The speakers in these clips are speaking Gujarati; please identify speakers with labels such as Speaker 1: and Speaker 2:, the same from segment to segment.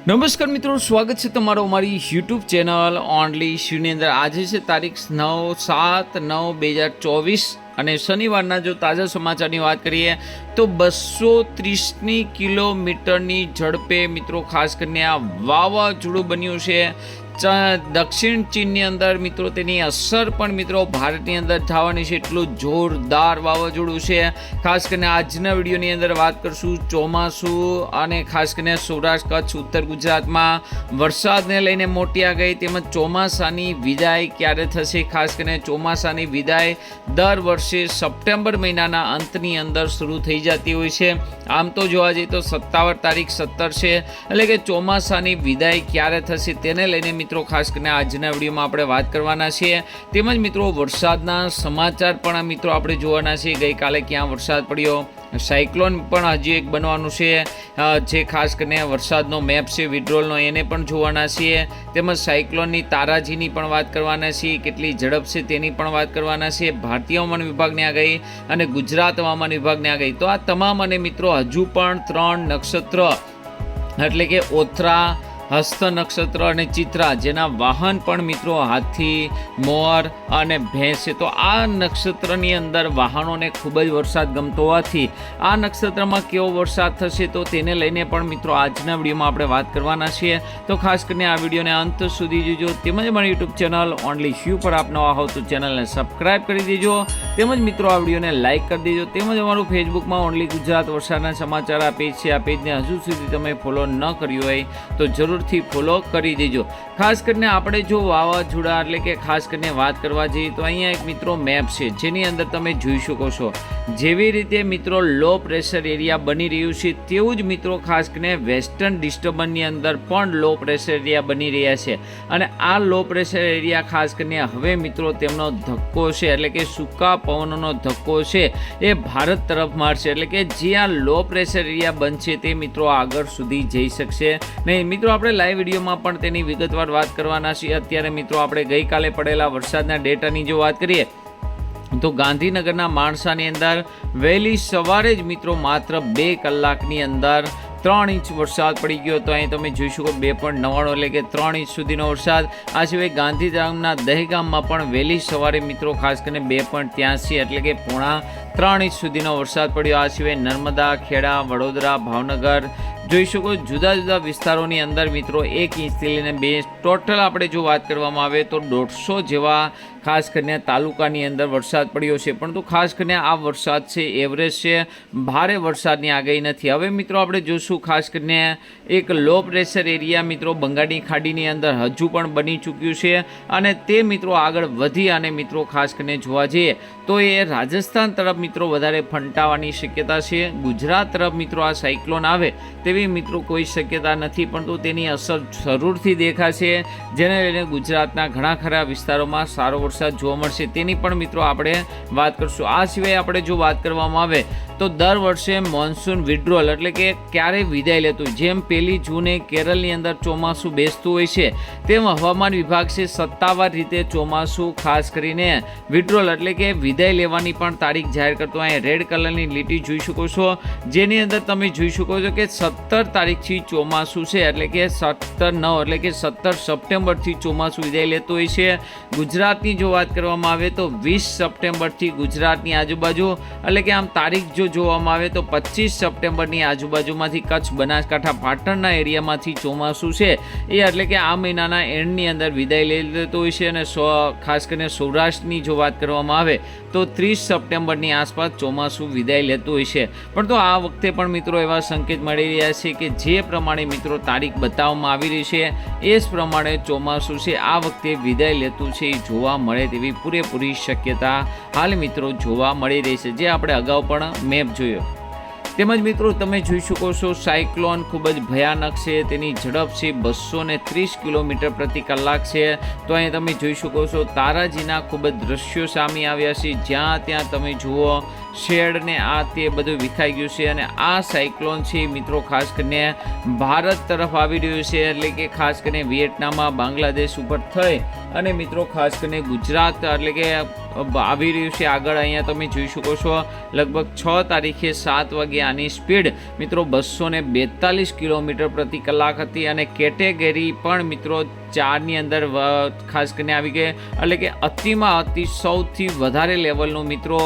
Speaker 1: નમસ્કાર મિત્રો, સ્વાગત છે તમારો અમારી યુટ્યુબ ચેનલ ઓનલી શ્રીની અંદર આજે છે તારીખ નવ સાત નવ બે હજાર ચોવીસ અને શનિવારના જો તાજા સમાચારની વાત કરીએ તો બસો ત્રીસની કિલોમીટરની ઝડપે મિત્રો ખાસ કરીને આ વાવાઝોડું બન્યું છે. દક્ષિણ ચીનની અંદર મિત્રો તેની અસર પણ મિત્રો ભારતની અંદર થવાની છે. એટલું જોરદાર વાવાઝોડું છે. ખાસ કરીને આજના વિડીયોની અંદર વાત કરશું ચોમાસું અને ખાસ કરીને સૌરાષ્ટ્ર, કચ્છ, ઉત્તર ગુજરાતમાં. વરસાદને લઈને મોટી આગાહી તેમજ ચોમાસાની વિદાય ક્યારે થશે? ખાસ કરીને ચોમાસાની વિદાય દર વર્ષે સપ્ટેમ્બર મહિનાના અંતની અંદર શરૂ થઈ જતી હોય છે. આમ તો જોવા જઈએ તો સત્તાવન તારીખ સત્તર છે. એટલે કે ચોમાસાની વિદાય ક્યારે થશે? તેને લઈને મિત્રો, ખાસ કરીને આજના વિડીયોમાં આપણે વાત કરવાના છીએ. તેમજ મિત્રો, વરસાદના સમાચાર પણ મિત્રો આપણે જોવાના છીએ. ગઈકાલે ક્યાં વરસાદ પડ્યો? સાયક્લોન પણ હજી એક બનવાનું છે. જે ખાસ કરીને વરસાદનો મેપ છે, વિડ્રોલનો, એને પણ જોવાના છીએ. તેમજ સાયક્લોનની તારાજીની પણ વાત કરવાના છીએ. કેટલી ઝડપ છે તેની પણ વાત કરવાના છીએ. ભારતીય હવામાન વિભાગની આગાહી અને ગુજરાત હવામાન વિભાગની આગાહી તો આ તમામ અને મિત્રો, હજુ પણ ત્રણ નક્ષત્ર, એટલે કે ઓથરા હસ્ત નક્ષત્ર અને ચિત્રા જેના વાહન પણ મિત્રો હાથી, મોર અને ભેંસ. તો આ નક્ષત્રની અંદર વાહનોને ખૂબ જ વરસાદ ગમતો હોવાથી આ નક્ષત્રમાં કેવો વરસાદ થશે તો તેને લઈને પણ મિત્રો આજના વિડીયોમાં આપણે વાત કરવાના છીએ. તો ખાસ કરીને આ વિડીયોને અંત સુધી જોજો. તેમજ મારી યુટ્યુબ ચેનલ ઓનલી શ્યુ પર આપ નવા તો ચેનલને સબસ્ક્રાઇબ કરી દેજો. તેમજ મિત્રો આ વિડીયોને લાઇક કરી દેજો. તેમજ અમારું ફેસબુકમાં ઓનલી ગુજરાત વરસાદના સમાચાર આ પેજ છે. આ પેજને હજુ સુધી તમે ફોલો ન કર્યું હોય તો જરૂરથી ફોલો કરી દેજો. ખાસ કરીને આપણે જો વાવાઝોડા એટલે કે ખાસ કરીને વાત કરવા જઈએ તો અહીંયા એક મિત્રો મેપ છે, જેની અંદર તમે જોઈ શકો છો. જેવી રીતે મિત્રો લો પ્રેશર એરિયા બની રહ્યું છે, તેવું જ મિત્રો ખાસ કરીને વેસ્ટર્ન ડિસ્ટર્બન્સની અંદર પણ લો પ્રેશર એરિયા બની રહ્યા છે. અને આ લો પ્રેશર એરિયા ખાસ કરીને હવે મિત્રો તેમનો ધક્કો છે, એટલે કે સૂકા પવનોનો ધક્કો છે, એ ભારત તરફ મારશે. એટલે કે જ્યાં લો પ્રેશર એરિયા બનશે તે મિત્રો આગળ સુધી જઈ શકશે નહીં. મિત્રો, આપણે લાઈવ વિડીયોમાં પણ તેની વિગતવાર વાત કરવાના છીએ. અત્યારે મિત્રો આપણે ગઈકાલે પડેલા વરસાદના ડેટાની જો વાત કરીએ તો ગાંધીનગરના માણસાની અંદર વહેલી સવારે જ મિત્રો માત્ર બે કલાકની અંદર ત્રણ ઇંચ વરસાદ પડી ગયો તો અહીં તમે જોઈ શકો બે પોઈન્ટ નવ્વાણું એટલે કે ત્રણ ઇંચ સુધીનો વરસાદ. આ સિવાય ગાંધીધામના દહેગામમાં પણ વહેલી સવારે મિત્રો ખાસ કરીને બે પોઈન્ટ ત્યાંસી એટલે કે પોણા ત્રણ ઇંચ સુધીનો વરસાદ પડ્યો. આ સિવાય નર્મદા, ખેડા, વડોદરા, ભાવનગર જોઈ શકો જુદા જુદા વિસ્તારોની અંદર મિત્રો એક ઇંચથી લઈને બે ઇંચ ટોટલ આપણે જો વાત કરવામાં આવે તો દોઢસો જેવા ખાસ કરીને તાલુકાની અંદર વરસાદ પડ્યો છે. પરંતુ ખાસ કરીને આ વરસાદ છે, એવરેજ છે, ભારે વરસાદની આગાહી નથી. હવે મિત્રો આપણે જોશું ખાસ કરીને એક લો પ્રેશર એરિયા મિત્રો બંગાળની ખાડીની અંદર હજુ પણ બની ચૂક્યું છે અને તે મિત્રો આગળ વધી અને મિત્રો ખાસ કરીને જોવા જઈએ તો એ રાજસ્થાન તરફ મિત્રો વધારે ફંટાવાની શક્યતા છે. ગુજરાત તરફ મિત્રો આ સાયક્લોન આવે તેવી મિત્રો કોઈ શક્યતા નથી, પરંતુ તેની અસર જરૂરથી દેખાશે, જેને લઈને ગુજરાતના ઘણા ખરા વિસ્તારોમાં સારો વરસાદ જોવા મળશે. તેની પણ મિત્રો આપણે વાત કરશું. આ સિવાય આપણે જો વાત કરવામાં આવે તો દર વર્ષે મોન્સૂન વિડ્રોલ એટલે કે ક્યારે વિદાય લેતું જેમ પહેલી જૂને કેરળની અંદર ચોમાસું બેસતું હોય છે, તેમ હવામાન વિભાગ છે સત્તાવાર રીતે ચોમાસું ખાસ કરીને વિડ્રોલ એટલે કે વિદાય લેવાની પણ તારીખ જાહેર કરતો અહીં રેડ કલરની લીટી જોઈ શકો છો. જેની અંદર તમે જોઈ શકો છો કે સત્તર તારીખથી ચોમાસું છે, એટલે કે સત્તર નવ એટલે કે સત્તર સપ્ટેમ્બરથી ચોમાસું વિદાય લેતું હોય છે. ગુજરાતની જો વાત કરવામાં આવે તો વીસ સપ્ટેમ્બરથી ગુજરાતની આજુબાજુ, એટલે કે આમ તારીખ જો જોવામાં આવે તો પચીસ સપ્ટેમ્બરની આજુબાજુમાંથી કચ્છ, બનાસકાંઠા, પાટણના એરિયામાંથી ચોમાસું છે. એ એટલે કે આ મહિનાના એન્ડની અંદર વિદાય લઈ લેતો હોય છે અને સો, ખાસ કરીને સૌરાષ્ટ્રની જો વાત કરવામાં આવે તો ત્રીસ સપ્ટેમ્બરની આસપાસ ચોમાસું વિદાય લેતું હોય છે. પણ તો આ વખતે પણ મિત્રો એવા સંકેત મળી રહ્યા છે કે જે પ્રમાણે મિત્રો તારીખ બતાવવામાં આવી રહી છે, એ જ પ્રમાણે ચોમાસું છે, આ વખતે વિદાય લેતું છે, એ જોવા મળે તેવી પૂરેપૂરી શક્યતા હાલ મિત્રો જોવા મળી રહી છે. જે આપણે અગાઉ પણ મેપ જોયો. તેમજ મિત્રો, તમે જોઈ શકો છો, સાયક્લોન ખૂબ જ ભયાનક છે, તેની ઝડપ છે બસો ને ત્રીસ કિલોમીટર પ્રતિ કલાક છે. તો અહીં તમે જોઈ શકો છો, તારાજીના ખૂબ જ દ્રશ્યો સામે આવ્યા છે. જ્યાં ત્યાં તમે જુઓ, શેડ ને આ તે બધું વિખાઈ ગયું છે અને આ સાયક્લોન છે, મિત્રો, ખાસ કરીને ભારત તરફ આવી રહ્યું છે. એટલે કે ખાસ કરીને વિયેટનામમાં બાંગ્લાદેશ ઉપર થઈ અને મિત્રો, ખાસ કરીને ગુજરાત, એટલે કે આવી રહ્યું છે આગળ, અહીંયા તમે જોઈ શકો છો, લગભગ છ તારીખે સાત વાગે આની સ્પીડ, મિત્રો બસો ને બેતાલીસ કિલોમીટર પ્રતિ કલાક હતી અને કેટેગરી પણ, મિત્રો, ચારની અંદર ખાસ કરીને આવી ગઈ, એટલે કે અતિમાં અતિ સૌથી વધારે લેવલનું, મિત્રો,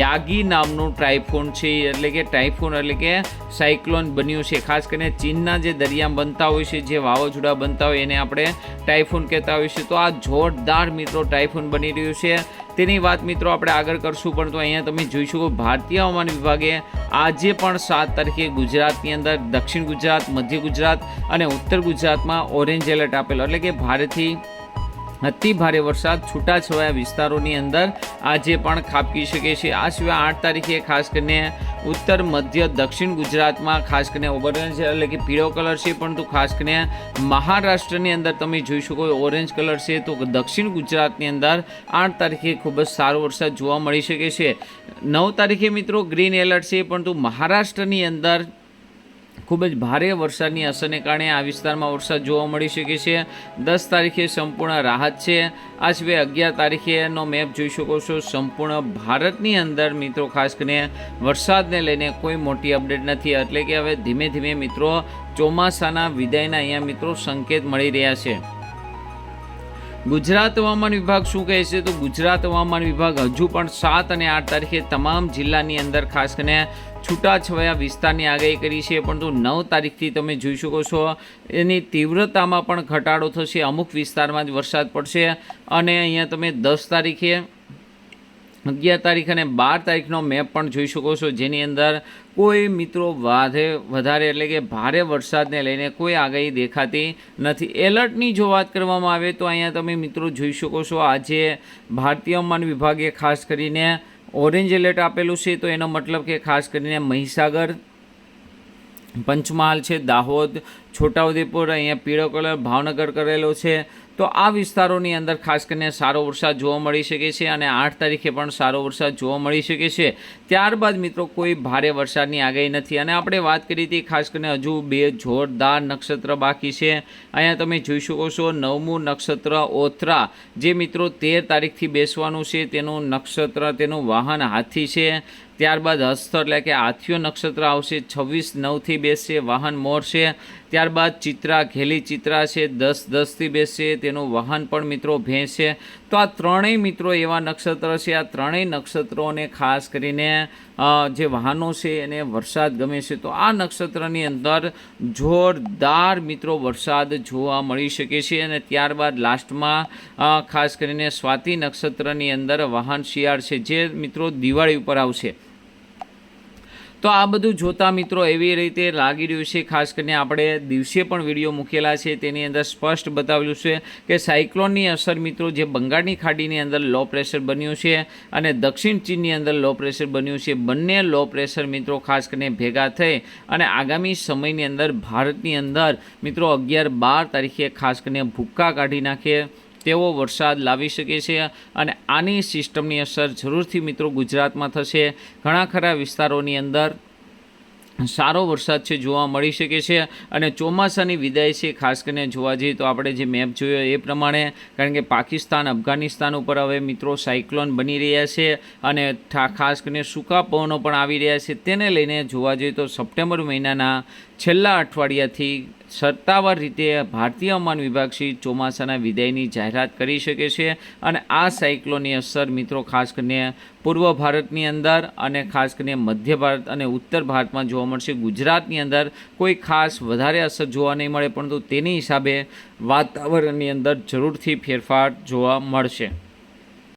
Speaker 1: યાગી નામનું ટાઇફોન છે, એટલે કે ટાઇફોન, એટલે કે સાયક્લોન બન્યું છે. ખાસ કરીને ચીનના જે દરિયા બનતા હોય છે, જે વાવાઝોડા બનતા હોય, એને આપણે ટાઇફોન કહેતા હોઈએ છીએ. તો આ જોરદાર મિત્રો ટાઇફોન બની રહ્યું છે. તેની વાત મિત્રો આપણે આગળ કરશું પણ તો અહીંયા તમે જોઈ શકો ભારતીય હવામાન વિભાગે આજે પણ સાત તારીખે ગુજરાતની અંદર દક્ષિણ ગુજરાત, મધ્ય ગુજરાત અને ઉત્તર ગુજરાતમાં ઓરેન્જ એલર્ટ આપેલો, એટલે કે ભારેથી અતિ ભારે વરસાદ છૂટાછવાયા વિસ્તારોની અંદર આજે પણ ખાબકી શકે છે. આ સિવાય આઠ તારીખે ખાસ કરીને ઉત્તર, મધ્ય, દક્ષિણ ગુજરાતમાં ખાસ કરીને ઓરેન્જ એટલે કે પીળો કલર છે. પરંતુ ખાસ કરીને મહારાષ્ટ્રની અંદર તમે જોઈ શકો ઓરેન્જ કલર છે. તો દક્ષિણ ગુજરાતની અંદર આઠ તારીખે ખૂબ જ સારો વરસાદ જોવા મળી શકે છે. નવ તારીખે મિત્રો ગ્રીન એલર્ટ છે. પરંતુ મહારાષ્ટ્રની અંદર ખૂબ જ ભારે વરસાદની અસરને કારણે આ વિસ્તારમાં વરસાદ જોવા મળી શકે છે. દસ તારીખે સંપૂર્ણ રાહત છે. આ સિવાય અગિયાર તારીખેનો મેપ જોઈ શકો છો. સંપૂર્ણ ભારતની અંદર મિત્રો, ખાસ કરીને વરસાદને લઈને કોઈ મોટી અપડેટ નથી. એટલે કે હવે ધીમે ધીમે મિત્રો, ચોમાસાના વિદાયના અહીંયા મિત્રો સંકેત મળી રહ્યા છે. ગુજરાત હવામાન વિભાગ શું કહે છે? તો ગુજરાત હવામાન વિભાગ હજુ પણ સાત અને આઠ તારીખે તમામ જિલ્લાની અંદર ખાસ કરીને છૂટાછવાયા વિસ્તારની આગાહી કરી છે. પરંતુ નવ તારીખથી તમે જોઈ શકો છો, એની તીવ્રતામાં પણ ઘટાડો થશે. અમુક વિસ્તારમાં જ વરસાદ પડશે. અને અહીંયા તમે દસ તારીખે અગિયાર તારીખ અને બાર તારીખનો મેપ પણ જોઈ શકો છો. જેની અંદર કોઈ મિત્રો વાધે, વધારે એટલે કે ભારે વરસાદને લઈને કોઈ આગાહી દેખાતી નથી. એલર્ટની જો વાત કરવામાં આવે તો અહીંયા તમે મિત્રો જોઈ શકો છો, આજે ભારતીય હવામાન વિભાગે ખાસ કરીને ઓરેન્જ એલર્ટ આપેલું છે. તો એનો મતલબ કે ખાસ કરીને મહીસાગર, પંચમહાલ છે, દાહોદ, છોટાઉદેપુર, અહીંયા પીળો કલર ભાવનગર કરેલો છે. તો આ વિસ્તારોની અંદર ખાસ કરીને સારો વરસાદ જોવા મળી શકે છે અને આઠ તારીખે પણ સારો વરસાદ જોવા મળી શકે છે. ત્યારબાદ મિત્રો કોઈ ભારે વરસાદની આગાહી નથી અને આપણે વાત કરી હતી ખાસ કરીને હજુ બે જોરદાર નક્ષત્ર બાકી છે. અહીંયા તમે જોઈ શકો છો નવમું નક્ષત્ર ઓથરા, જે મિત્રો તેર તારીખથી બેસવાનું છે. તેનું નક્ષત્ર, તેનું વાહન હાથી છે. ત્યારબાદ હસ્ત એટલે કે હાથીઓ નક્ષત્ર આવશે, છવ્વીસ નવથી બેસશે વાહન મોરશે. ત્યારબાદ ચિત્રા, ઘેલી ચિત્રા છે, દસ દસથી બેસશે તેનું વાહન પણ મિત્રો ભેંસ. છે તો આ ત્રણેય મિત્રો એવા નક્ષત્ર છે. આ ત્રણેય નક્ષત્રોને ખાસ કરીને જે વાહનો છે એને વરસાદ ગમે છે, તો આ નક્ષત્રની અંદર જોરદાર મિત્રો વરસાદ જોવા મળી શકે છે અને ત્યારબાદ લાસ્ટમાં ખાસ કરીને સ્વાતિ નક્ષત્રની અંદર વાહન શિયાળ છે, જે મિત્રો દિવાળી ઉપર આવશે. તો આ બધું જોતા મિત્રો એવી રીતે લાગી રહ્યું છે, ખાસ કરીને આપણે દિવસે પણ વીડિયો મૂકેલા છે. તેની અંદર સ્પષ્ટ બતાવ્યું છે કે સાયક્લોનની અસર મિત્રો જે બંગાળની ખાડીની અંદર લો પ્રેશર બન્યું છે અને દક્ષિણ ચીનની અંદર લો પ્રેશર બન્યું છે. બંને લો પ્રેશર મિત્રો ખાસ કરીને ભેગા થઈ અને આગામી સમયની અંદર ભારતની અંદર મિત્રો અગિયાર બાર તારીખે ખાસ કરીને ભૂક્કા કાઢી નાખે. તેવો વરસાદ લાવી શકે છે અને આની સિસ્ટમની અસર જરૂરથી મિત્રો ગુજરાતમાં થશે. ઘણા ખરા વિસ્તારોની અંદર સારો વરસાદ છે, જોવા મળી શકે છે અને ચોમાસાની વિદાય છે, ખાસ કરીને જોવા જઈએ તો આપણે જે મેપ જોયો એ પ્રમાણે, કારણ કે પાકિસ્તાન, અફઘાનિસ્તાન ઉપર હવે મિત્રો સાયક્લોન બની રહ્યા છે અને ખાસ કરીને સૂકા પવનો પણ આવી રહ્યા છે. તેને લઈને જોવા જઈએ તો સપ્ટેમ્બર મહિનાના છેલ્લા અઠવાડિયાથી સત્તાવાર રીતે ભારતીય હવામાન વિભાગ શ્રી ચોમાસાના વિદાયની જાહેરાત કરી શકે છે અને આ સાયક્લોનની અસર મિત્રો ખાસ કરીને પૂર્વ ભારતની અંદર અને ખાસ કરીને મધ્ય ભારત અને ઉત્તર ભારતમાં જોવા મળશે. ગુજરાતની અંદર કોઈ ખાસ વધારે અસર જોવા નહીં મળે, પરંતુ તેની હિસાબે વાતાવરણની અંદર જરૂરથી ફેરફાર જોવા મળશે.